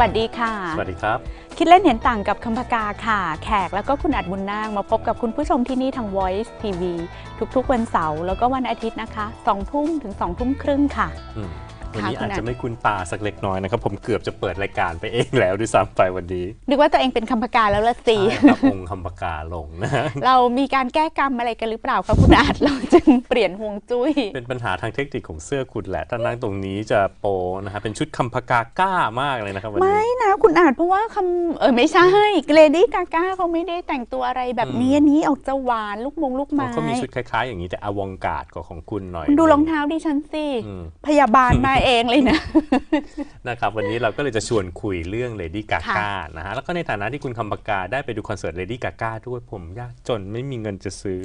วัสดีค่ะ สวัสดีครับ คิดเล่นเห็นต่างกับคำพกาค่ะ แขกแล้วก็คุณอัดบุญนาคมาพบกับคุณผู้ชมที่นี่ทาง Voice TV ทุกๆวันเสาร์แล้วก็วันอาทิตย์นะคะ2ทุ่มถึง2ทุ่มครึ่งค่ะอืม วันนี้ค่ะคุอาณจอัดจะไม่คุ้นตาสักเล็กน้อยนะครับ ผมเกือบจะเปิดรายการไปเองแล้วด้วยซ้ำไปวันนี้ นึกว่าตัวเองเป็นคำพกาแล้วละสิใช่ครับองค์คำปากาลงนะฮะเรามีการแก้กรรมอะไรกันหรือเปล่าคะคุณอาจเราจึงเปลี่ยนฮวงจุ้ย เป็นปัญหาทางเทคนิคของเสื้อคุณแหละถ้านั่งตรงนี้จะโปนะฮะเป็นชุดคำปากาก้ามากเลยนะครับวันไม่นี้นะคุณอาจเพราะว่าคำเออไม่ใช่เลดี้กาก้าเขาไม่ได้แต่งตัวอะไรแบบนี้อืมอันนี้ออกจะหวานลูกมงลูกไม้เขามีชุดคล้ายๆ อย่างนี้แต่อวองการ์ดกว่าของคุณหน่อยคุณดูรองเท้าดิฉันสิอืมพยาบาลมาเองเลยนะ นะครับวันนี้เราก็เลยจะชวนคุยเรื่อง Lady Gaga ค่ะนะฮะแล้วก็ในฐานะที่คุณคำปากาได้ไปดูคอนเสิร์ต Lady Gaga ด้วยผมยากจนไม่มีเงินจะซื้อ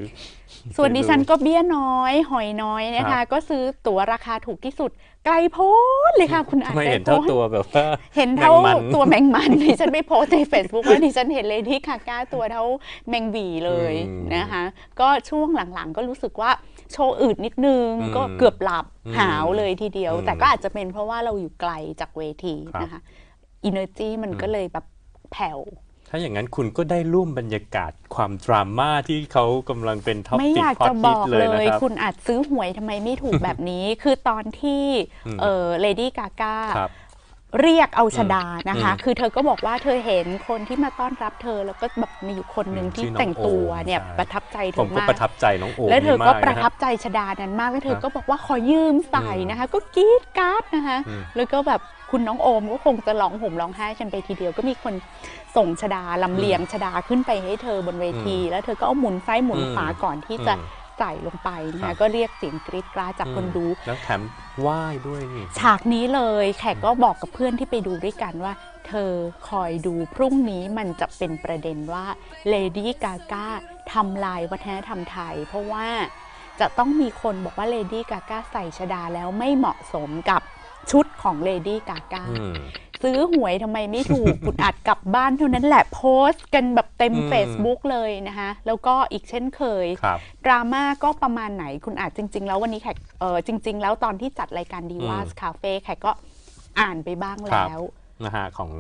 ส่วนดิฉันก็เบี้ยน้อย หอยน้อยนะครัคะ บ ก็ซื้อตั๋วราคาถูกที่สุด ไกลโพ้นเลยค่ะ คุณอาทำไมเห็นเท่าตัวแบบว่าเห็นเท่าแมงมัน ตัวแมงมันดิฉันไปโพสต์ใน Facebook แล้วดิฉันเห็นเลยที่คาก้าตัวเท่าแมงหวีเลยอืมนะคะ ก็ช่วงหลังๆ ก็รู้สึกว่า โชว์อืดนิดนึงอืมก็เกือบหลับอืมหาวเลยทีเดียวอืมแต่ก็อาจจะเป็นเพราะว่าเราอยู่ไกลจากเวทีครับนะคะอินเนอร์จีมันอืมก็เลยแบบแผ่วถ้าอย่างนั้นคุณก็ได้ร่วมบรรยากาศความดราม่าที่เขากำลังเป็นท็อปไม่ติอดยากฮอจะตบฮิตอกเลเลยนะยครับคุณอาจซื้อหวยทำไมไม่ถูกแบบนี้ คือตอนที่อืมเออเลดี้กาก้าครับ เรียกเอาชดานะคะอืมคือเธอก็บอกว่าเธอเห็นคนที่มาต้อนรับเธอแล้วก็แบบมีอยู่คนหนึ่งอืมที่ชื่อน้องแต่งตัวโอมเนี่ยใช่ประทับใจเธผมอก็มากประทับใจน้องโอมแล้วเธอก็มากนประทับใจชดานั้นมากแล้วเธอครับก็บอกว่าขอยืมใส่อืมนะคะ ก็กรี๊ดกราร์ดนะคะอืมแล้วก็แบบคุณน้องโอมก็คงจะร้องห่มร้องไห้กันไปทีเดียวก็มีคนส่งชดาลำเลียงชดาขึ้นไปให้เธอบนเวที แล้วเธอก็เอาหมุนซ้ายหมุนขวาก่อนที่จะอืม ใส่ลงไปนะครัคะบ ก็เรียกเสียงกรี๊ดกราดจากคนดู แล้วแถมไหว้ด้วยนี่ ฉากนี้เลยแขกก็บอกกับเพื่อนที่ไปดูด้วยกันว่า เธอคอยดูพรุ่งนี้มันจะเป็นประเด็นว่าเลดี้กาก้าทำลายวัฒนธรรมไทย เพราะว่าจะต้องมีคนบอกว่าเลดี้กาก้าใส่ชดาแล้วไม่เหมาะสมกับชุดของเลดี้กาก้าอืม ซื้อหวยทำไมไม่ถูกคุณอัดกลับบ้านเท่านั้นแหละโพสต์กันแบบเต็ม อืม Facebook เลยนะคะแล้วก็อีกเช่นเคย ครับ ดราม่าก็ประมาณไหนคุณอาจจริง ๆ แล้ววันนี้แขกเออจริง ๆ แล้วตอนที่จัดรายการดีว a สอืมคาเฟ่แขกก็อ่านไปบ้างครับแล้ว นะฮะของ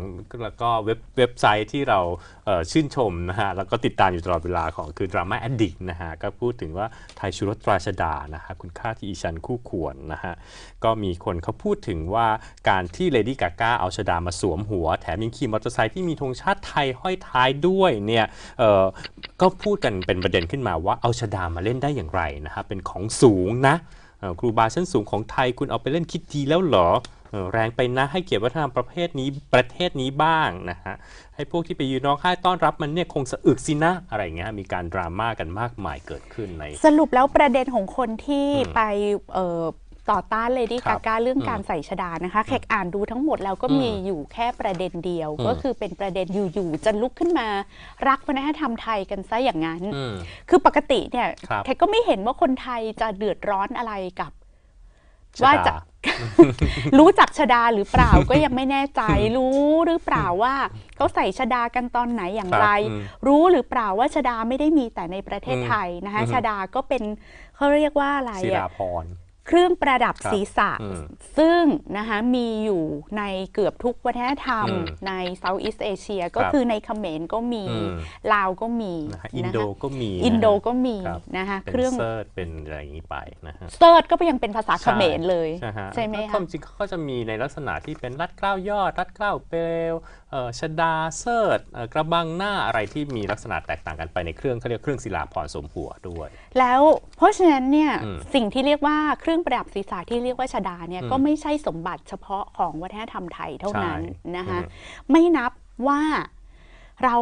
แล้วก็เว็บเว็บไซต์ที่เราเชื่นชมนะฮะแล้วก็ติดตามอยู่ตลอดเวลาของคือ Drama Addict นะฮะก็พูดถึงว่าไทยชุรสตราชดานะฮะคุณค่าที่อีชันคู่ควรนะฮะก็มีคนเขาพูดถึงว่าการที่เลดี้กาก้าเอาชดามาสวมหัว แถมยังขี่มอเตอร์ไซค์ที่มีธงชาติไทยห้อยท้ายด้วยเนี่ยเอ่อก็พูดกันเป็นประเด็นขึ้นมาว่าเอาชดามาเล่นได้อย่างไรนะฮะเป็นของสูงนะครูบาชั้นสูงของไทยคุณเอาไปเล่นคิดดีแล้วเหรอ แรงไปนะให้เกียรติวัฒนธรรมประเภทนี้ประเทศนี้บ้างนะฮะให้พวกที่ไปยืนร้องไห้ต้อนรับมันเนี่ยคงสะอึกสินะอะไรอย่างเงี้ยมีการดราม่ากันมากมายเกิดขึ้นใน สรุปแล้วประเด็นของคนที่อืมไปเอ่อต่อต้านเลดี้ครักาบก้าเรื่องอืมการใส่ชดานะคะแขกอ่านดูทั้งหมดแล้วก็อืมมีอยู่แค่ประเด็นเดียวอืมก็คือเป็นประเด็นอยู่ๆจะลุกขึ้นมารักวัฒนธรรมไทยกันซะอย่างนั้นอืมคือปกติเนี่ยครับแขกก็ไม่เห็นว่าคนไทยจะเดือดร้อนอะไรกับชดว่าจะ รู้จักชดาหรือเปล่าก็ยังไม่แน่ใจ รู้หรือเปล่าว่าเขาใส่ชดากันตอนไหนอย่างไรครับอืมรู้หรือเปล่าว่าชดาไม่ได้มีแต่ในประเทศอืมไทยนะคะอือฮึชดาก็เป็นเขาเรียกว่าอะไรศิอะราพร เครื่องประดับครับศีรษะอืมซึ่งนะคะมีอยู่ในเกือบทุกวัฒนธรรมอืมในเซาท์อีสเอเชียก็ครับคือในเขมรก็มีอืมลาวก็มีนะฮะนะคะอินโดก็มีนะฮะอินโดก็มีครับนะคะเป็นเครื่องเซิร์ชเป็นอะไรอย่างนี้ไปนะฮะเซิร์ชก็ยังเป็นภาษาเขมรเลย ใช่ฮะใช่ไหมแล้วคะวามจริงเขาก็จะมีในลักษณะที่เป็นรัดเกล้าวยอดรัดเกล้าเปลวเอ่อชดาเซิร์ชเอ่อกระบังหน้าอะไรที่มีลักษณะแตกต่างกันไปในเครื่องเขาเรียกเครื่องศิลาพรณ์สมหัวด้วย แล้วเพราะฉะนั้นเนี่ยอืมสิ่งที่เรียกว่าเครื่องประดับศีรษะที่เรียกว่าชดาเนี่ยอืมก็ไม่ใช่สมบัติเฉพาะของวัฒนธรรมไทยเท่านั้นใช่นะคะอืมไม่นับว่าเรา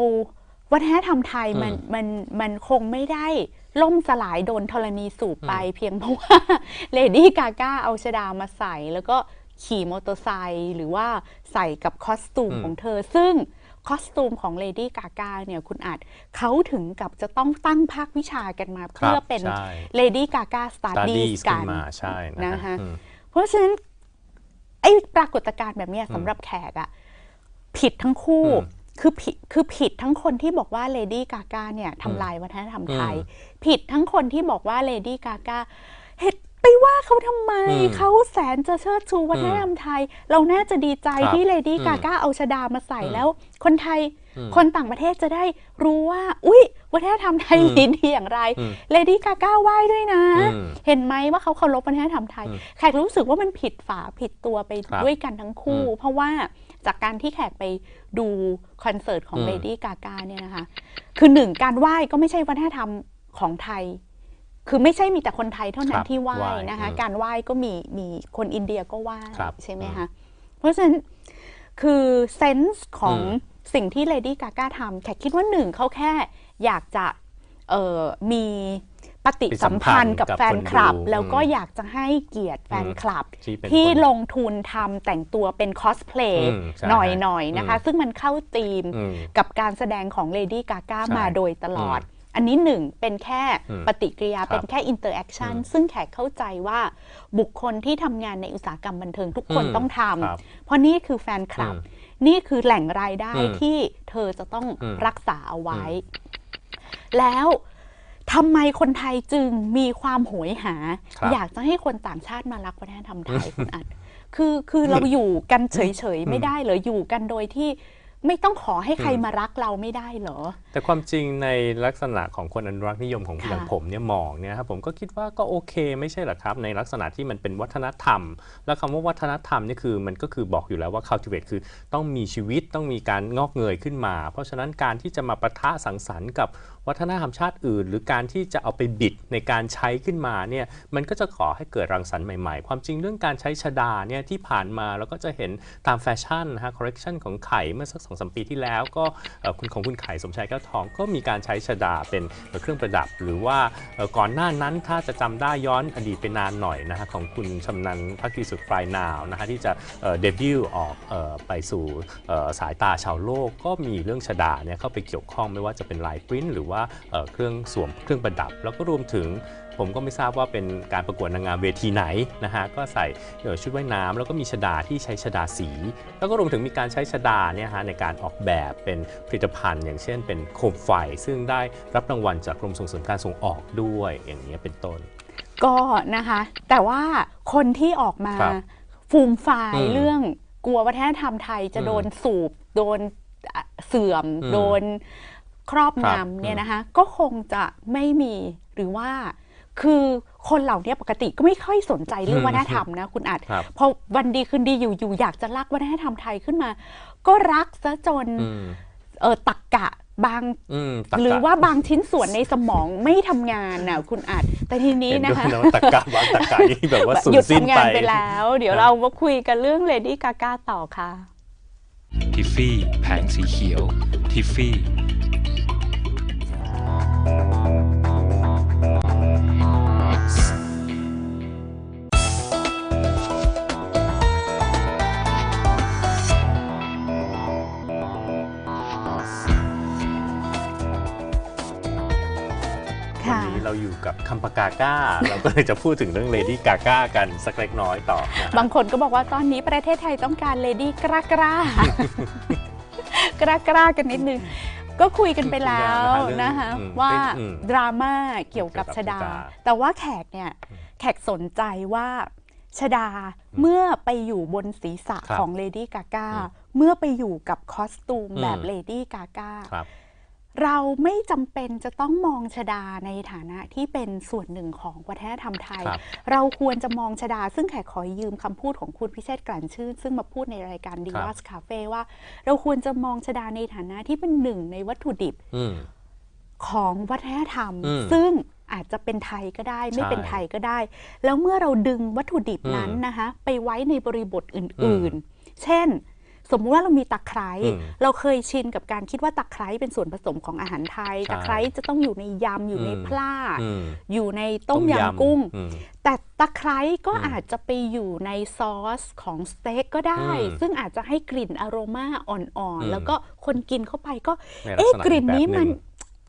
วัฒนธรรมไทยมันอืมมันมันคงไม่ได้ล่มสลายโดนธรณีสูบไปอืมเพียงเพราะว่าเลดี้กาก้าเอาชดามาใส่แล้วก็ ขี่มอเตอร์ไซค์หรือว่าใส่กับคอสตูมของเธอ ซึ่งคอสตูมของเลดี้กาก้าเนี่ยคุณอาจเขาถึงกับจะต้องตั้งภาควิชากันมาครัเพื่อบเป็นใช่เลดี้กาก้าสตาร์ดี้ studies กัขึ้นนมาใช่นะนะคะอืมเพราะฉะนั้นไอ้ปรากฏการณ์แบบเนี้ยอืมสำหรับแขกอะผิดทั้งคู่อืมคือผิดคือผิดทั้งคนที่บอกว่าเลดี้กาก้าเนี่ยทำลายวัฒนธรรมไทย ผิดทั้งคนที่บอกว่าเลดี้กาก้าเฮ็ด ไปว่าเขาทำไม อืมเขาแสนจะเชิดชูวัฒนธรรมไทย เราน่าจะดีใจครับที่เลดี้อืมกาก้าเอาชดามาใส่อืมแล้ว คนไทยอืมคนต่างประเทศจะได้รู้ว่า อุ๊ย วัฒนธรรมไทยอืมมีดีอย่างไรอืมเลดี้กาก้าไหว้ด้วยนะ อืมเห็นไหมว่าเขาเคารพวัฒนธรรมไทย อืมแขกรู้สึกว่ามันผิดฝาผิดตัวไปครับด้วยกันทั้งคู่ อืมเพราะว่าจากการที่แขกไปดูคอนเสิร์ตของอืม เลดี้กาก้าเนี่ยนะคะ คือหนึ่งการไหว้ก็ไม่ใช่วัฒนธรรมของไทย คือไม่ใช่มีแต่คนไทยเท่านั้คนรับที่ไหว้ไหว้นะคะ อืมการไหว้ก็มีมีคนอินเดียก็ไหว้ครับใช่ไหมอืมคะเพราะฉะนั้นคือเซนส์ของอืม สิ่งที่เลดี้กาก้าทำแขกคิดว่าหนึ่งเขาแค่อยากจะเอ่อมีปฏิสัมพันธ์กับกับแฟนคลับคนดูแล้วก็อืมอยากจะให้เกียรติแฟนคลับ ที่เป็นที่คน ลงทุนทำแต่งตัวเป็นคอสเพลย์อืมใช่หน่อยๆนะคะ อืม ซึ่งมันเข้าธีมอืม กับการแสดงของเลดี้กาก้าใช่มาโดยตลอด อื อันนี้หนึ่งเป็นแค่อืมปฏิกิริยาครับเป็นแค่อินเตอร์แอคชั่นอืมซึ่งแขกเข้าใจว่าบุคคลที่ทำงานในอุตสาหกรรมบันเทิงทุกคนอืมต้องทครับำเพราะนี่คือแฟนคลับอืมนี่คือแหล่งรายได้อืมที่เธอจะต้องอืมรักษาเอาไว้ แล้วทำไมคนไทยจึงมีความโหยหาครับอยากจะให้คนต่างชาติมารักวัฒนธรรมไทยคุณอัดคือคือเราอยู่กันเฉยๆไม่ได้เหรออยู่กันโดยที่ ไม่ต้องขอให้ใครอืมมารักเราไม่ได้เหรอ แต่ความจริงในลักษณะของคนอนุรักษ์นิยมของค่ะอย่างผมเนี่ยมองเนี่ยครับผมก็คิดว่าก็โอเคไม่ใช่เหรอครับในลักษณะที่มันเป็นวัฒนธรรม แล้วคำว่าวัฒนธรรมนี่คือมันก็คือบอกอยู่แล้วว่า cultivate คือต้องมีชีวิตต้องมีการงอกเงยขึ้นมา เพราะฉะนั้นการที่จะมาประทะสังสรรค์กับ วัฒนธรรมชาติอื่น หรือการที่จะเอาไปบิดในการใช้ขึ้นมาเนี่ยมันก็จะขอให้เกิดรังสรรค์ใหม่ๆ ความจริงเรื่องการใช้ชดาเนี่ยที่ผ่านมาเราก็จะเห็นตามแฟชั่นนะฮะ correction ของไข่เมื่อสักสองสมปีที่แล้ว ก็คุณของคุณไข่สมชายแก้วทอง ก็มีการใช้ชดาเป็นเครื่องประดับ หรือว่าก่อนหน้านั้นถ้าจะจำได้ย้อนอดีตไปนานหน่อยนะฮะของคุณชำนันพักดีสุดปลายนาวนะฮะที่จะเดบิวต์ออกไปสู่สายตาชาวโลก ก็มีเรื่องชดาเนี่ยเข้าไปเกี่ยวข้องไม่ว่าจะเป็นลายปริ้นหรือว่าเอ่อเครื่องสวมเครื่องประดับ แล้วก็รวมถึงผมก็ไม่ทราบว่าเป็นการประกวดนางงามเวทีไหนนะฮะก็ใส่เอ่อชุดว่ายน้ำแล้วก็มีชดาที่ใช้ชดาสี แล้วก็รวมถึงมีการใช้ชดาเนี่ยฮะในการออกแบบเป็นผลิตภัณฑ์ อย่างเช่น เป็นโคมไฟ ซึ่งได้รับรางวัลจากกรมส่งเสริมการส่งออกด้วยอย่างนี้ยเป็นต้น ก็นะคะ แต่ว่าคนที่ออกมาครับฟูมฟายอืมเรื่องกลัววัฒนธรรมไทยจะอืมโดนสูบ โดนอะเสื่อมอืมโดน ครอบครับงำเนี่ยนะคะก็คงจะไม่มีหรือว่าคือคนเหล่านี้ปกติก็ไม่ค่อยสนใจเรื่องอืมวัฒนธรรมนะคุณอัดครับพอวันดีคืนดีอยู่ๆอยากจะรักวัฒนธรรมไทยขึ้นมา ก็รักซะจนอืมเออตักกะบางอืมตะกะหรือว่าบางชิ้นส่วนในสมองไม่ทำงานน่ะคุณอัดแต่ทีนี้เห็นนะด้วยคะนะว่าตะกะบางตะกะนี่แบบว่าสูญหยุดสิ้นทำงาไปนไปแล้ว เดี๋ยวครับเรามาคุยกันเรื่องเลดี้กากต่อค่ะ ทิฟฟี่แผงสีเขียว ทิฟฟี่ วันนี้เราอยู่กับคัมปากาก้า เราก็เลยจะพูดถึงเรื่องเลดี้กาก้ากันสักเล็กน้อยต่อนะฮะบางคนก็บอกว่าตอนนี้ประเทศไทยต้องการเลดี้กล้ากล้ากล้ากล้ากันนิดนึง ก็คุยกันไปแล้วนะคะอืมว่าอืมดราม่าเกี่ยวกับชดาเกี่ยวกับชดา แต่ว่าแขกเนี่ยแขกสนใจว่าชดาเมื่อไปอยู่บนศีรษะครับของเลดี้กาก้าอืมเมื่อไปอยู่กับคอสตูมอืมแบบเลดี้กาก้าครับ เราไม่จำเป็นจะต้องมองชดาในฐานะที่เป็นส่วนหนึ่งของวัฒนธรรมไทยครับเราควรจะมองชดา ซึ่งแขกขอยืมคำพูดของคุณพิเชษฐ์กลั่นชื่น ซึ่งมาพูดในรายการ d ีครับว a สคาเฟ่ว่า เราควรจะมองชดาในฐานะที่เป็นหนึ่งในวัตถุดิบอืมของวัฒนธรรมอืมซึ่งอาจจะเป็นไทยก็ได้ ไม่ใช่เป็นไทยก็ได้ แล้วเมื่อเราดึงวัตถุดิบนั้นอืมนะคะ ไปไว้ในบริบทออืื่มนๆ เช่นส มมุติว่าเรามีตะไคร้อืมเราเคยชินกับการคิดว่าตะไคร้เป็นส่วนผสมของอาหารไทยใช่ตะไคร้จะต้องอยู่ในยำอยู่ในอืมพล่าอืมอยู่ในต้มยำกุ้งอืมแต่ตะไคร้ก็อืมอาจจะไปอยู่ในซอสของสเต็กก็ได้อืมซึ่งอาจจะให้กลิ่นอโรมาอ่อนอืมๆแล้วก็คนกินเข้าไปก็ในลักษณะเอ๊ะกลิ่นนี้แบบหมัน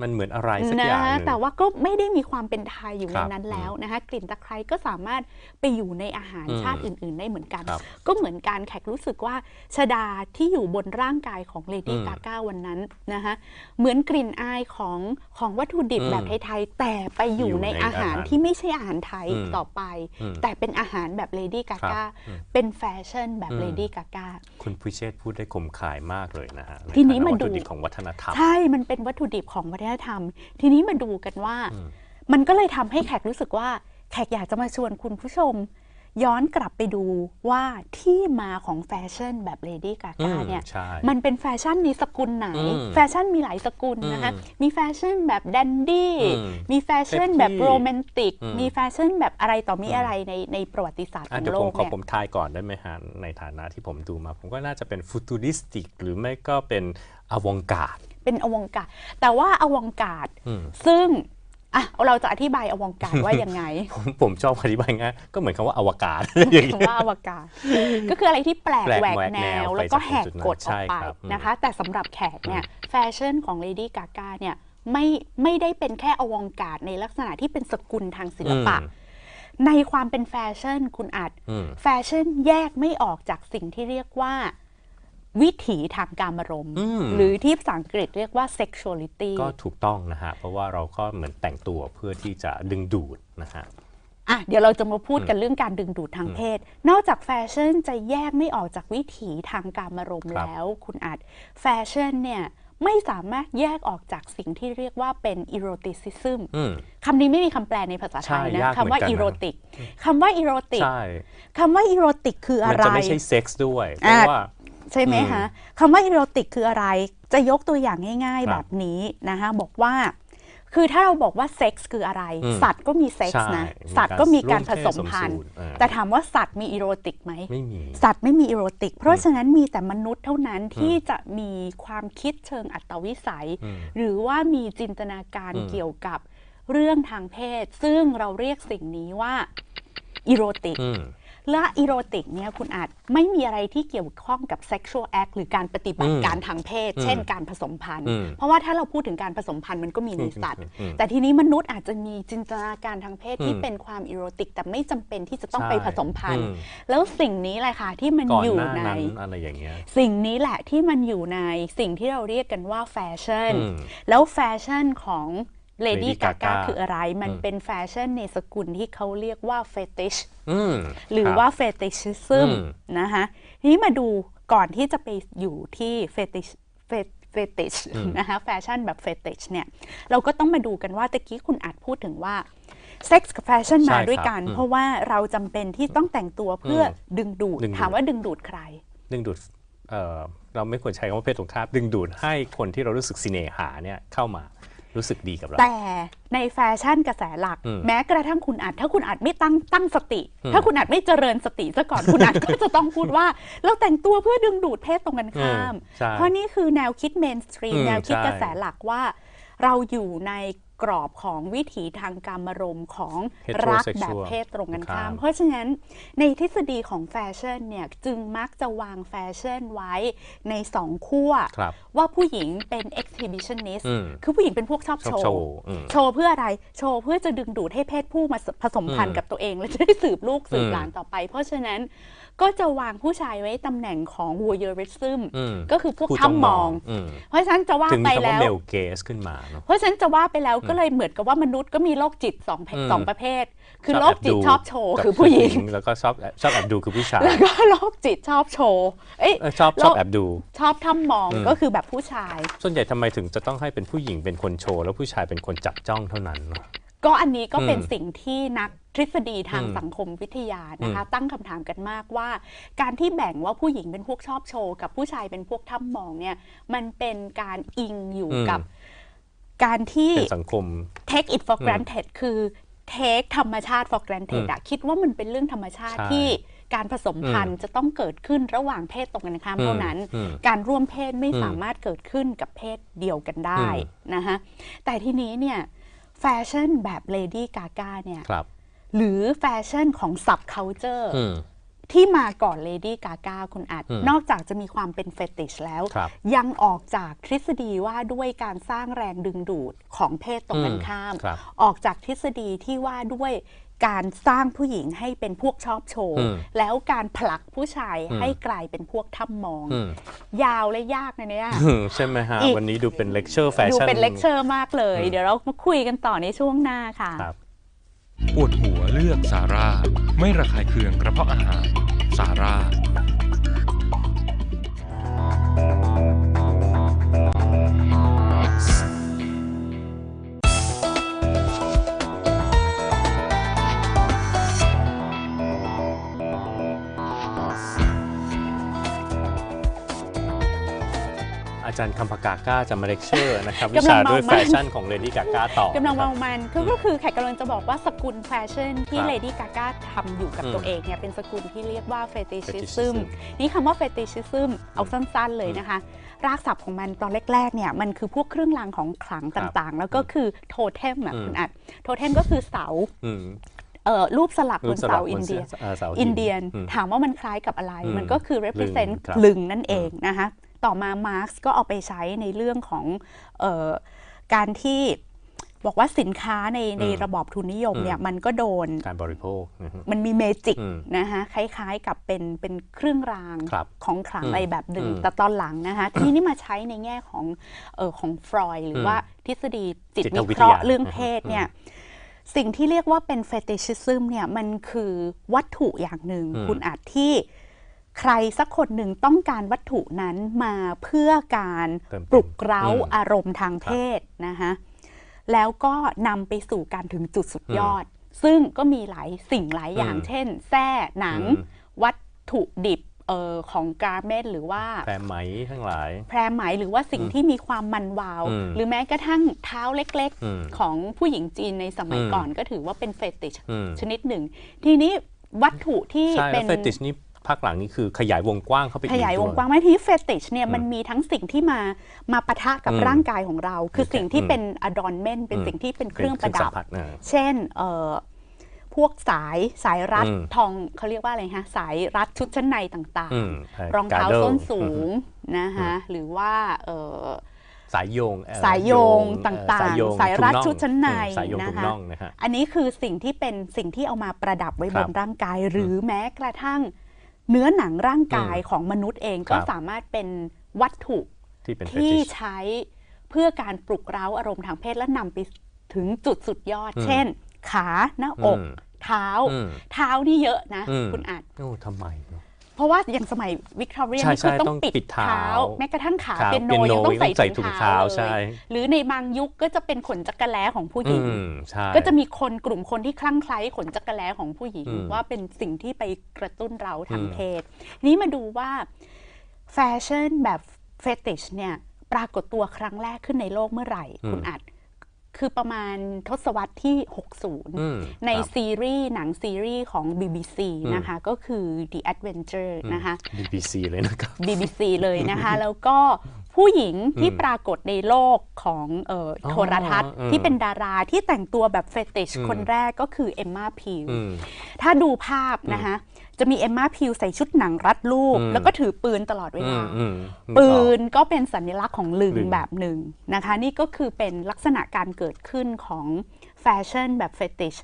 มันเหมือนอะไรสักนะอย่างหนึ่งแต่ว่าก็ไม่ได้มีความเป็นไทยอยู่คในรับนั้นแล้วนะคะกลิ่นตะไคร้ก็สามารถไปอยู่ในอาหารอืมชาติอื่น ๆ ได้เหมือนกันครับก็เหมือนการแขกรู้สึกว่าชดาที่อยู่บนร่างกายของเลดี้อืมกาก้าวันนั้นนะคะเหมือนกลิ่นอายของของวัตถุดิบอืมแบบไทยๆแต่ไปอยู่อยู่ในในอาหารอาหารที่ไม่ใช่อาหารไทยอืมต่อไปอืมแต่เป็นอาหารแบบเลดี้กาครับก้าอืมเป็นแฟชั่นแบบอืมเลดี้กาก้าคุณพิเชษฐ์พูดได้คมคายมากเลยนะฮะทีนี้ใฐมาวัตดูถุดิบของวัฒนธรรมใช่มันเป็นวัตถุดิบของวัฒนธรรม ทีนี้มาดูกันว่าอืมมันก็เลยทำให้แขกรู้สึกว่า แขกอยากจะมาชวนคุณผู้ชม ย้อนกลับไปดูว่าที่มาของแฟชั่นแบบเลดี้กาอืก้ามเนี่ยใช่มันเป็นแฟชั่นในสกุลไหนอืมแฟชั่นมีหลายสกุลนะคะอืมมีแฟชั่นแบบแดนดี้อืมมีแฟชั่นเซ็กซี่แบบโรแมนติกอืมมีแฟชั่นแบบอะไรต่อมีอืมอะไรในในประวัติศาสตร์ขอะองเดี๋ยวโลผมกขอเนี่ยผมทายก่อนได้ไหมฮะในฐานะที่ผมดูมา ผมก็น่าจะเป็นฟูตูริสติก หรือไม่ก็เป็นอวองการ์ด เป็นอวงการแต่ว่าอวงการอืมซึ่งอะเราจะอธิบายอวงการว่ายังไง ผมผมชอบอธิบายง่ายก็เหมือนคำว่าอวกาศอย่างเงี้ยคำว่าอวกาศ ก็คืออะไรที่แปลกแปลกแหวกแหวกแนแนววแล้วก็ไปแหกจากจุดนั้นกฎอใช่อกไปครับอืมนะคะ แต่สำหรับแขกเนี่ยแฟชั่นของ Lady Gaga เนี่ยไม่ไม่ได้เป็นแค่อวงการในลักษณะที่เป็นสกุลทางศิลปะอืมในความเป็นแฟชั่นคุณอาจอืมแฟชั่นแยกไม่ออกจากสิ่งที่เรียกว่า วิถีทางการมารมณ์อืมหรือที่ภาษาอังกฤษเรียกว่า sexuality ก็ถูกต้องนะฮะ เพราะว่าเราก็เหมือนแต่งตัวเพื่อที่จะดึงดูดนะฮะอะเดี๋ยวเราจะมาพูดกันเรื่องการดึงดูดทางเพศ นอกจากแฟชั่นจะแยกไม่ออกจากวิถีทางการมารมณ์ครับแล้ว คุณอาจแฟชั่นเนี่ยไม่สามารถแยกออกจากสิ่งที่เรียกว่าเป็นอีโรติซิซึมอืมคำนี้ไม่มีคำแปลในภาษาไทยใช่นะยากคำว่าเหมือนกันนะอีโรติกคำว่าอีโรติกใช่คำว่าอีโรติกคืออะมันไรจะไม่ใช่เซ็กซ์ด้วย เพอะราะว่า ใช่ไหมอืมคะคำว่าอีโรติกคืออะไร จะยกตัวอย่างง่ายคๆรับแบบนี้นะคะบอกว่า คือถ้าเราบอกว่าเซ็กส์คืออะไรอืมสัตว์ก็มีเซ็กใช่ส์นะมีสัตว์ก็มีการผร่วมเพศสมพันธุ์สมสูตรอ่าแต่ถามว่าสัตว์มีอีโรติกไหมไม่มีสัตว์ไม่มีอีโรติก เพราะฉะนั้นมีแต่มนุษย์เท่านั้นที่จะมีความคิดเชิงอัตวิสัยอืมหรือว่ามีจินตนาการอืมเกี่ยวกับเรื่องทางเพศ ซึ่งเราเรียกสิ่งนี้ว่าอีโรติกอืม และอีโรติกเนี่ยคุณอาจไม่มีอะไรที่เกี่ยวข้องกับ sexual act หรือการปฏิบัติอืมการทางเพศอืมเช่นการผสมพันธุ์อืมเพราะว่าถ้าเราพูดถึงการผสมพันธุ์มันก็มีในสัตว์อืมแต่ทีนี้มนุษย์อาจจะมีจินตนาการทางเพศที่อืมเป็นความอีโรติก แต่ไม่จำเป็นที่จะต้องใช่ไปผสมพันธุ์อืมแล้วสิ่งนี้แหละค่ะที่มันก่อนอยู่หน้าในนั้นอะไรอย่างเงี้ยสิ่งนี้แหละที่มันอยู่ในสิ่งที่เราเรียกกันว่าแฟชั่นอืมแล้วแฟชั่นของ Lady Lady Gaga Gaga คืออะไร มันอืมเป็นแฟชั่นในสกุลที่เขาเรียกว่า fetish อืมหรือคบ ว่า fetishism อืม นะคะทีนี้มาดูก่อนที่จะไปอยู่ที่ fetish fet- fetish นะคะแฟชั่นแบบ fetish เนี่ยเราก็ต้องมาดูกันว่าตะกี้คุณอาจพูดถึงว่าเซ็กส์กับแฟชั่นใช่มาครับด้วยกัน อืมเพราะว่าเราจำเป็นที่ต้องแต่งตัวเพื่ออดึงดูด ดึงดูด ถามว่าดึงดูดใคร ดึงดูดเอ่อเราไม่ควรใช้คำว่าเพศตรงข้ามดึงดูดให้คนที่เรารู้สึกสิเนหาเนี่ยเข้ามา รู้สึกดีกับเรา แต่ในแฟชั่นกระแสหลัก อืมแม้กระทั่งคุณอาจถ้าคุณอาจไม่ตั้งตั้งสติ อืม ถ้าคุณอาจไม่เจริญสติซะก่อน คุณอาจก็จะต้องพูดว่า เราแต่งตัวเพื่อดึงดูดเพศตรงกันข้ามใช่ เพราะนี่คือแนวคิดเมนสตรีมอืมแนวคิดใช่ กระแสหลักว่า เราอยู่ใน กรอบของวิถีทางการมารมณ์ของรัก Heterosexual แบบเพศตรงกันข้ามครับเพราะฉะนั้นในทฤษฎีของแฟชั่นเนี่ยจึงมักจะวางแฟชั่นไว้ในสองขั้วครับว่าผู้หญิงเป็น exhibitionist อืมคือผู้หญิงเป็นพวกชอบชอบโชโชว์ว์อืมโชว์เพื่ออะไร โชว์เพื่อจะดึงดูดให้เพศผู้มาผสมพันอืธุ์มกับตัวเอง และจะได้สืบลูกสืบอืมหลานต่อไป เพราะฉะนั้นก็จะวางผู้ชายไว้ตำแหน่งของ voyeurism อืมก็คือพวกผู้ถ้ำมองอืมเพราะฉะนั้นจะว่าถึงไปมีคำว่าแล้วเมลเกสขึ้นมาเนอะเพราะฉะนั้นจะว่าไปแล้วก็เลยเหมือนกับว่ามนุษย์ก็มีโรคจิตสองเพศอืมสองประเภท คือชบโรคจิตแบดูชอบโชว์กับคือผู้หญิง แล้วก็ชอบชอบแอบดูคือผู้ชาย แล้วก็โรคจิตชอบโชว์เอ้ยเออชอบชอบแอบดู ชอบถ้ำมองอืมก็คือแบบผู้ชาย ส่วนใหญ่ทำไมถึงจะต้องให้เป็นผู้หญิงเป็นคนโชว์ แล้วผู้ชายเป็นคนจับจ้องเท่านั้นเนอะก็อันนี้ก็เป็นอืมสิ่งที่นักทฤษฎีทางอืมสังคมวิทยานะคะอืมตั้งคำถามกันมากว่า การที่แบ่งว่าผู้หญิงเป็นพวกชอบโชว์ กับผู้ชายเป็นพวกถ้ำมองเนี่ยมันเป็นการอิงอยู่อืมกับ การที่ เป็นสังคม take it for granted คือ take ธรรมชาติ for granted อืมอะคิดว่ามันเป็นเรื่องธรรมชาติใช่ที่การผสมพันธุ์จะต้องเกิดขึ้นระหว่างเพศตรงกันข้ามอืมเท่านั้น อืมการร่วมเพศไม่อืมสามารถเกิดขึ้นกับเพศเดียวกันได้อืมนะคะแต่ทีนี้เนี่ยแฟชั่นแบบ Lady Gaga เนี่ย ครับ หรือแฟชั่นของ subculture อืม ที่มาก่อนเลดี้กา a คุณอัดอืมนอกจากจะมีความเป็นเฟติชแล้วครับยังออกจากทฤษฎีว่าด้วยการสร้างแรงดึงดูดของเพศตรงกันอืมข้ามครับออกจากทฤษฎีที่ว่าด้วยการสร้างผู้หญิงให้เป็นพวกชอบโชว์อืมแล้วการผลักผู้ชายอืมให้กลายเป็นพวกทับมองอืมยาวและยากนะเนี่ยใช่ไหมฮะอีกวันนี้ดูเป็นเลคเชอร์แฟดูชั่นเป็นเลคเชอร์มากเลยอืมเดี๋ยวเรามาคุยกันต่อในช่วงหน้าค่ะครับ ปวดหัวเลือกสาร่า ไม่ระคายเคืองกระเพาะอาหาร สาร่า อาจารย์คำพกาก้าจะมาเลคเชอร์นะครับกำลังวิชาด้วยเมามันแฟชั่นของเลดี้กาก้าต่อกำลังนะคมรับองมันคือก็คือแขกกำลังจะบอกว่าสกุลแฟชั่นที่ครับเลดี้กา a ทำอยู่กับอืมตัวเองเนี่ยเป็นสกุลที่เรียกว่าเฟติชิซึ fetishism มนี่คำว่าเฟติชิซึมเอาสั้นๆเลยนะคะรากศัพท์ของมันตอนแรกๆเนี่ยมันคือพวกเครื่องรางของขลังต่างๆ แล้วก็คือโทเทมอะอืมคุณอัดโทเทมก็คือเสาอืมเอ่อรูปสลักบรูนปสลัเสากบนอินเดียเอ่อเสาหินอินเดียนอืมถามว่ามันคล้ายกับอะไรอืมมันก็คือ represent ลึงครับลึงนั่นเองนะคะ ต่อมามาร์กก็เอาไปใช้ในเรื่องของเออการที่บอกว่าสินค้าในในระบอบทุนนิยมเนี่ยมันก็โดนการบริโภคนะฮะมันมีเมจิกอืมนะคะคล้ายๆกับเป็นเป็นเครื่องรางครับของขลังอืมอะไรแบบหนึ่งอืมแต่ตอนหลังนะคะที่นี่มาใช้ในแง่ของเออของฟรอยด์หรืออมว่าทฤษฎีจิตจิตวิวิเคทราะยาห์เรื่องเพศเนี่ยสิ่งที่เรียกว่าเป็นเฟติชิซึมเนี่ยมันคือวัตถุอย่างหนึ่งอืมคุณอาจที่ ใครสักคนหนึ่งต้องการวัตถุนั้นมาเพื่อการเติมเต็มปลุกเร้าอืมอารมณ์ทางเพศนะคะแล้วก็นำไปสู่การถึงจุดสุดยอด ซึ่งก็มีหลายสิ่งหลายอย่างอืมเช่น แส้หนังอืมวัตถุดิบเออของการเมนหรือว่าแพรไหมทั้งหลาย แพรไหมหรือว่าสิ่งที่มีความมันวาวอืมหรือแม้กระทั่งเท้าเล็กอืมๆของผู้หญิงจีนในสมัยอืมก่อนก็ถือว่าเป็นเฟติชอืมชนิดหนึ่ง ทีนี้วัตถุที่ใช่เป็แล้วนเฟติชนี่ ภาคหลังนี่คือขยายวงกว้างเข้าไปอีกขยายวงด้กว้างไม่ที่เฟติชเนี่ยมันมีทั้งสิ่งที่มามาปะทะกับอืมร่างกายของเรา คือโอเคสิ่งที่อืมเป็นอดอนเมนเป็นอืมสิ่งที่เป็นเคเป็นรื่องประดัสับมผัสนะเช่นเอ่อพวกสายสายรัดอืมทองเขาเรียกว่าอะไรฮะสายรัดชุดชั้นในต่างอืมๆรองเท้าการ์ดส้นสูอืมงนะคะหรือว่าเอ่อสายโยงเอ่อสายโยงเอ่อต่างๆสายโยงสายรัดถุงน่องชุดชั้นในอืมสายโยงนะคะถุงน่องนะฮะอันนี้คือสิ่งที่เป็นสิ่งที่เอามาประดับไว้ครับบนร่างกายหรือแม้กระทั่ง เนื้อหนังร่างกายของมนุษย์เองก็ครับสามารถเป็นวัตถุที่เป็นเฟที่ติชใช้เพื่อการปลุกเร้าอารมณ์ทางเพศและนำไปถึงจุดสุดยอดอืมเช่น ขา หน้าอกอืมเท้าอืมเท้านี่เยอะนะอืมคุณอาจโอ้ทำไม เนอะเพราะว่าอย่างสมัยวิกตอเรียใช่นี่คือใช่ต้อต้องงปิดปิดเท้า เท้า แม้กระทั่งขาครับเปียโนเปียโนยังต้องยังต้องใส่ใส่ถุถุงงเท้าเท้าใช่เลยหรือในบางยุคก็จะเป็นขนจักรแล้ของผู้หญิงอืมใช่ ก็จะมีคนกลุ่มคนที่คลั่งไคล้ขนจักรแล้ของผู้หญิง อืมว่าเป็นสิ่งที่ไปกระตุ้นเราทางอืม เพศ นี้มาดูว่าแฟชั่นแบบเฟติชเนี่ยปรากฏตัวครั้งแรกขึ้นในโลกเมื่อไหร่ คุณอัด คือประมาณทศวรรษที่ 60อืมในครับซีรีส์หนังซีรีส์ของ BBC อืมนะคะ ก็คือ The Adventure นะคะ BBC เลยนะครับ BBC เลยนะคะ แล้วก็ผู้หญิงที่อืมปรากฏในโลกของเอ่อออโทรทัศน์อืมที่เป็นดาราที่แต่งตัวแบบเฟติชอืมคนแรกก็คือเอมมาพิวอืมถ้าดูภาพนะคะ จะมีเอมมาพิวใส่ชุดหนังรัดรูปอืมแล้วก็ถือปืนตลอดเวอืลามอืมปืนก็เป็นสัญลักษณ์ของลึงลึงแบบหนึ่งนะคะ นี่ก็คือเป็นลักษณะการเกิดขึ้นของแฟชั่นแบบเฟติช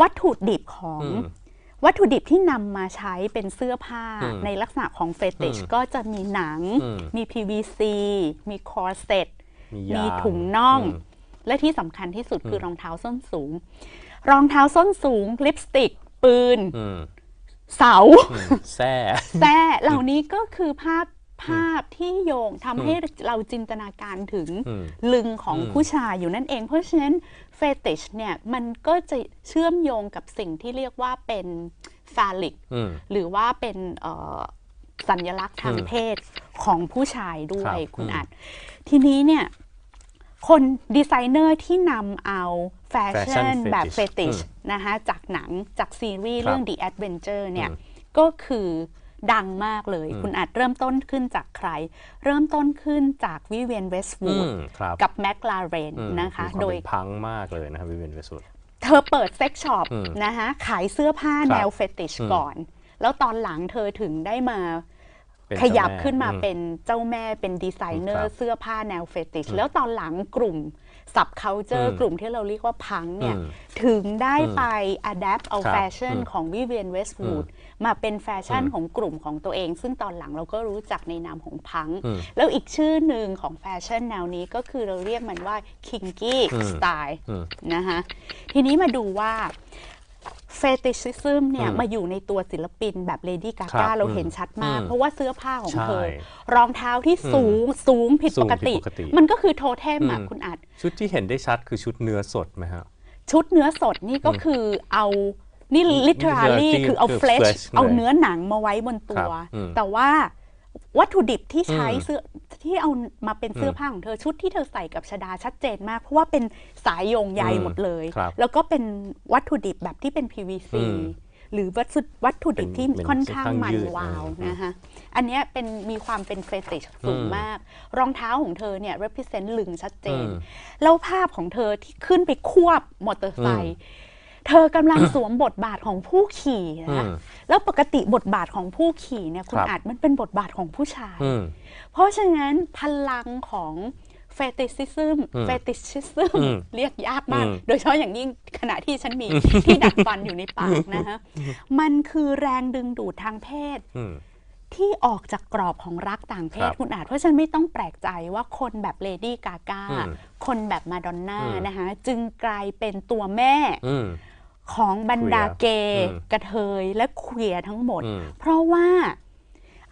วัตถุดิบของอืมวัตถุดิบที่นำมาใช้เป็นเสื้อผ้าอืมในลักษณะของเฟติชอืมก็จะมีหนังอืมมี PVC มีคอร์เซตมีมียางถุงน่องอืมและที่สำคัญที่สุดคือรองเท้าส้นสูง รองเท้าส้นสูงลิปสติก ปืนอืม เสาอืมแซ่แต่เหล่านี้ก็คือภาพภาพที่โยงทำให้เราจินตนาการถึงอืม ลึงของอืม ผู้ชายอยู่นั่นเอง เพราะฉะนั้นเฟติชเนี่ยมันก็จะเชื่อมโยงกับสิ่งที่เรียกว่าเป็นฟาลิก อืม หรือว่าเป็นเอ่อสัญลักษณ์ทางอืมเพศของผู้ชายด้วครัยบคุณอืม อัด ทีนี้เนี่ยคนดีไซเนอร์ที่นำเอา แฟชั่น Fashion แบบ fetish เฟติชอืมนะคะจากหนังจากซีรีส์ครับเรื่อง The Adventure เนี่ยอืมก็คือดังมากเลยอืมคุณอาจเริ่มต้นขึ้นจากใคร เริ่มต้นขึ้นจากวิเวียนเวสต์วูอืดมครับกับแมคลาเรนอืมนะคะมีวามโดยเป็นพังมากเลยนะครับวิเวียนเวสต์วูดเธอเปิดเซ็กช็อปอืมนะคะขายเสื้อผ้าครับแนวเฟติชอืมก่อน แล้วตอนหลังเธอถึงได้มาเป็นขยับเจ้าแม่ขึ้นมาอืมเป็นเจ้าแม่เป็นดีไซเนอครัร์บเสื้อผ้าแนวเฟติชแล้วตอนหลังกลุ่ม สับเคาเจออืร์มกลุ่มที่เราเรียกว่าพังเนี่ยอืมถึงได้อืมไป adapt เอาครับแฟชั่นอืมของวิเวียนเวสต์วูดมาเป็นแฟชั่นอืมของกลุ่มของตัวเอง ซึ่งตอนหลังเราก็รู้จักในนามของพังอืมแล้วอีกชื่อหนึ่งของแฟชั่นแนวนี้ก็คือเราเรียกมันว่า kinky อืม style อืมนะคะทีนี้มาดูว่า เฟติชิซึมเนี่ยอืมมาอยู่ในตัวศิลปินแบบเลดี้กาครักาบเราเห็นชัดมากอืมเพราะว่าเสื้อผ้าของใช่เธอ รองเท้าที่สูงสูงผิดสูปงกผิดติปกติ มันก็คือโทเทมอะอืมคุณอัด ชุดที่เห็นได้ชัดคือชุดเนื้อสดไหมฮะ ชุดเนื้อสดนี่ก็คือเอานี่ literally literally คือเอาคือ flesh flesh เอาเลยเนื้อหนังมาไว้บนตัวครับอืมแต่ว่า วัตถุดิบที่ใช้อืมเสื้อที่เอามาเป็นเสื้ออมผ้าของเธอชุดที่เธอใส่กับชดาชัดเจนมาก เพราะว่าเป็นสายโยงใยอืมหมดเลยครับแล้วก็เป็นวัตถุดิบแบบที่เป็น PVC อืมหรือวัตถุวัตถุดิบที่เป็นค่อนข้างค่อนข้างมันยืดวาวอืมนะคะอันเนี้ยเป็นมีความเป็นเฟติชสูงอืมมาก รองเท้าของเธอเนี่ย represent ลึงชัดเจนอืมแล้วภาพของเธอที่ขึ้นไปควบมอเตอร์ไซค์ เธอกำลังสวมบทบาทของผู้ขี่อืนะมแล้วปกติบทบาทของผู้ขี่เนี่ยคุณครับอาจมันเป็นบทบาทของผู้ชายอืมเพราะฉะนั้นพลังของเฟติชิซึมอืมเฟติชิซึมอืมเรียกยากมากอืมโดยเฉพาะอย่างยิ่งขณะที่ฉันมีที่ดัดฟันอยู่ในปากนะคะมันคือแรงดึงดูดทางเพศอืมที่ออกจากกรอบของรักต่างเพครัศบคุณอาจเพราะฉะนันไม่ต้องแปลกใจว่าคนแบบเลดี้กากาอืมคนแบบมาดอนน่าอืมนะคะจึงกลายเป็นตัวแม่อืม ของบรรดา queer เกย์อืมกระเทยและเควียร์ทั้งหมดอืมเพราะว่า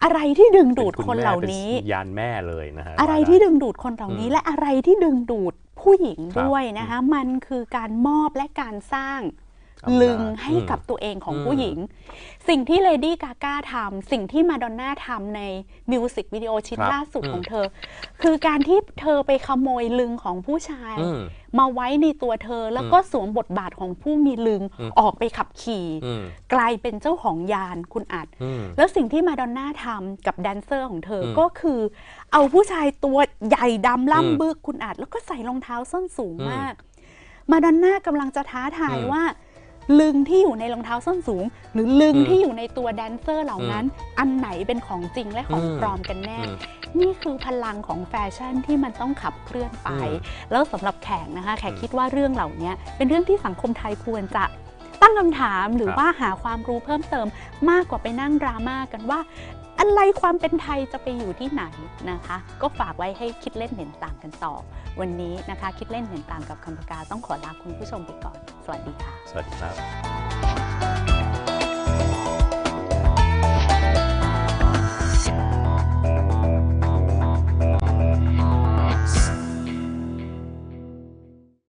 อะไรที่ดึงดูดป็คนแม่เหล่าป็นี้ยานแม่เลยนะฮะอะไรว่าที่ด้ดึงดูดคนเหล่านี้อืมและอะไรที่ดึงดูดผู้หญิงครับด้วยนะคะมันคือการมอบและการสร้างอำนาจ ลึงให้อืมกับตัวเองของอืมผู้หญิง สิ่งที่เลดี้กาก้าทำสิ่งที่มาดอนน่าทำในมิวสิกวิดีโอชิ้นครับล่าสุดอืมของเธอ คือการที่เธอไปขโมยลึงของผู้ชายอืมมาไว้ในตัวเธอแล้วก็สวมบทบาทของผู้มีลึงอืมออกไปขับขี่อืมกลายเป็นเจ้าของยานคุณอัดอืมแล้วสิ่งที่มาดอนน่าทำกับแดนเซอร์ของเธออมก็คือ เอาผู้ชายตัวใหญ่ดำอืมล่ำบึกคุณอาจแล้วก็ใส่รองเท้าส้นสูงอืมมาก มาดอนน่ากำลังจะท้าทายอืมว่า ลึงที่อยู่ในรองเท้าส้นสูง หรือลึงอืมที่อยู่ในตัวแดนเซอร์เหล่านั้น อันไหนเป็นของจริงและของอืมปลอมกันแน่อืมนี่คือพลังของแฟชั่นที่มันต้องขับเคลื่อนไปอืมแล้วสำหรับแขกนะคะแขกอืมคิดว่าเรื่องเหล่านี้เป็นเรื่องที่สังคมไทยควรจะตั้งคำถามหรือครับว่าหาความรู้เพิ่มเติมมากกว่าไปนั่งดราม่ากันว่า อะไรความเป็นไทยจะไปอยู่ที่ไหนนะคะ ก็ฝากไว้ให้คิดเล่นเห็นต่างกันต่อ วันนี้นะคะคิดเล่นเห็นต่างกับคำปากาต้องขอลาคุณผู้ชมไปก่อน สวัสดีค่ะ สวัสดีครับ